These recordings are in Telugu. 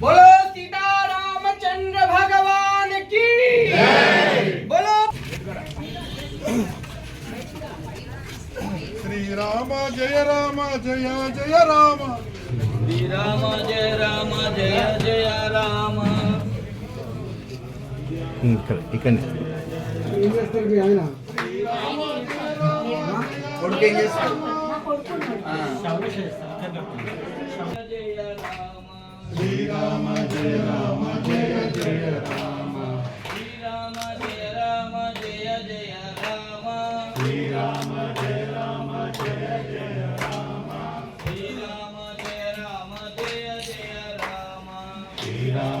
बोलो चंद्र भगवान की। बोलो। श्री राम जय राम जय जय राम। श्री राम जय राम जय जय राम। इकन इकन इन्वेस्टर भी आए ना। కొడుకు ఏం చేస్తాడు? శ్రీరామ జయ రామ జయ జయ రామ శ్రీరామ జయ రామ. జయ జయ రామ శ్రీరామ జయ రామ జయ జయ రామ. శ్రీరామ జయ రామ జయ జయ రామ శ్రీరామ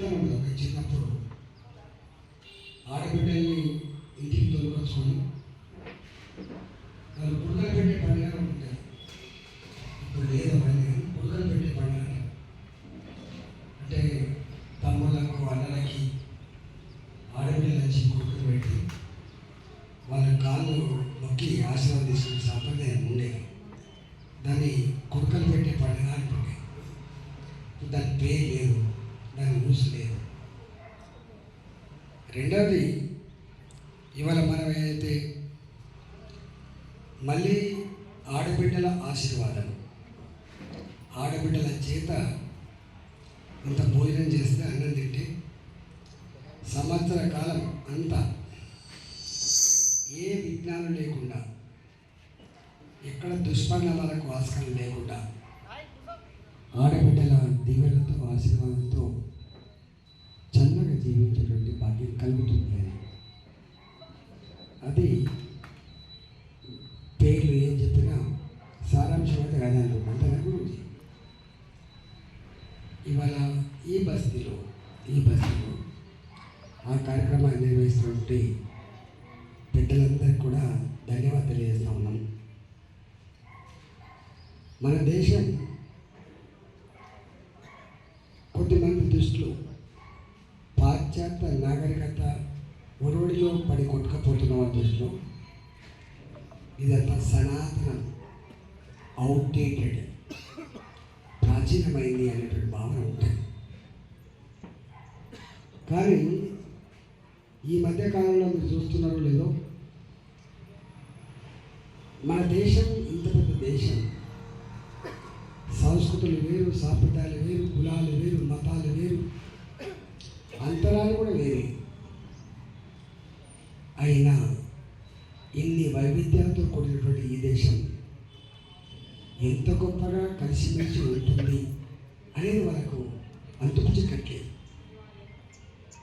చిన్నగా జీవితం ఉంటుంది చిన్నప్పుడు ఆడబిడ్డల్ని ఇంటికి తోలుకొచ్చుకొని వాళ్ళు పుడకలు పెట్టే పండుగ ఉంటాయి ఇప్పుడు లేదు అవన్నీ కానీ పుడకలు పెట్టే పండుగ అంటే తమ్ముళ్ళకు అన్నలకి ఆడబిడ్డలు వచ్చి పుడకలు పెట్టి వాళ్ళ కాళ్ళు నొక్కి ఆశీర్వాదం తీసుకునే సాంప్రదాయం ఉండేది దాన్ని కుడకలు పెట్టే పండుగ అంటుండే దాని పేరు లేదు దాని ఊసు లేదు రెండవది ఇవాళ మనం ఏదైతే మళ్ళీ ఆడబిడ్డల ఆశీర్వాదం. ఆడబిడ్డల చేత ఇంత భోజనం చేస్తే అన్నం తింటే సంవత్సర కాలం అంతా ఏ విజ్ఞానం లేకుండా ఎక్కడ దుష్పరిణామాలకు ఆస్కారం లేకుండా ఆడబిడ్డల దీవెనలతో ఆశీర్వాదంతో జీవించేటువంటి భాగ్యం కలుగుతుంది అది పేర్లు ఏం చెప్పినా సారాంశం అయితే అదే అంటున్నాను గురించి ఇవాళ ఈ బస్తీలో ఈ బస్తీలో ఆ కార్యక్రమాన్ని నిర్వహిస్తున్నటువంటి పెద్దలందరికీ కూడా ధన్యవాదాలు తెలియజేస్తా ఉన్నాం. మన దేశం కొద్దిమంది దృష్టిలో ఒరవడిలో పడి కొట్టుకపోతున్న వాళ్ళ ఇదంతా సనాతనం అవుట్డేటెడ్ ప్రాచీనమైంది అనేటువంటి భావన ఉంటుంది. కానీ ఈ మధ్యకాలంలో మీరు చూస్తున్నారో లేదో మన దేశం ఇంత పెద్ద దేశం. సంస్కృతులు వేరు సాంప్రదాయాలు వేరు కులాలు వేరు మతాలు వేరు అంతరాలు కూడా వేరే అయినా ఇన్ని వైవిధ్యాలతో కూడినటువంటి ఈ దేశం ఎంత గొప్పగా కలిసిమెలిసి ఉంటుంది అనేది వాళ్ళకు అంతుకు చిక్కట్లేదు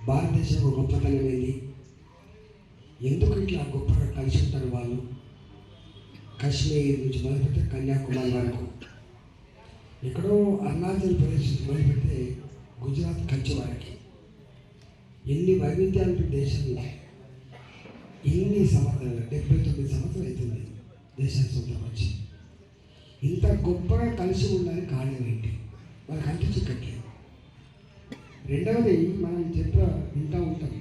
భారతదేశం ఒక గొప్పతనం ఏంది ఎందుకు ఇట్లా గొప్పగా కలిసి ఉంటారు వాళ్ళు? కాశ్మీర్ నుంచి మొదలుపెడితే కన్యాకుమారి వరకు. ఎక్కడో అరుణాచల్ ప్రదేశ్ నుంచి మొదలుపెడితే గుజరాత్ కచ్ వరకు ఎన్ని వైవిధ్యాలు దేశంలో ఎన్ని సంవత్సరాలు డెబ్బై తొమ్మిది సంవత్సరాలు అవుతుంది దేశానికి సొంతం వచ్చి. ఇంత గొప్పగా కలిసి ఉండాలి కారణం ఏంటి? మన కంటి చిక్కట్లేదు రెండవది మనం చెప్ప వింటూ ఉంటాం.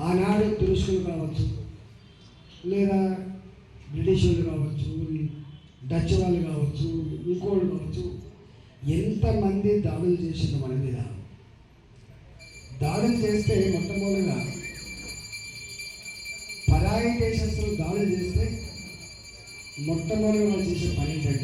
ఆనాడు తురుష్కులు కావచ్చు లేదా బ్రిటిష్ వాళ్ళు కావచ్చు డచ్ వాళ్ళు కావచ్చు ఇంకోళ్ళు కావచ్చు ఎంతమంది దాడులు చేసింది మన మీద? దాడులు చేస్తే మొట్టమొదటిగా పరాయి దేశస్తులు దాడులు చేస్తే మొట్టమొదటిగా వాళ్ళు చేసే పని ఏంటంటే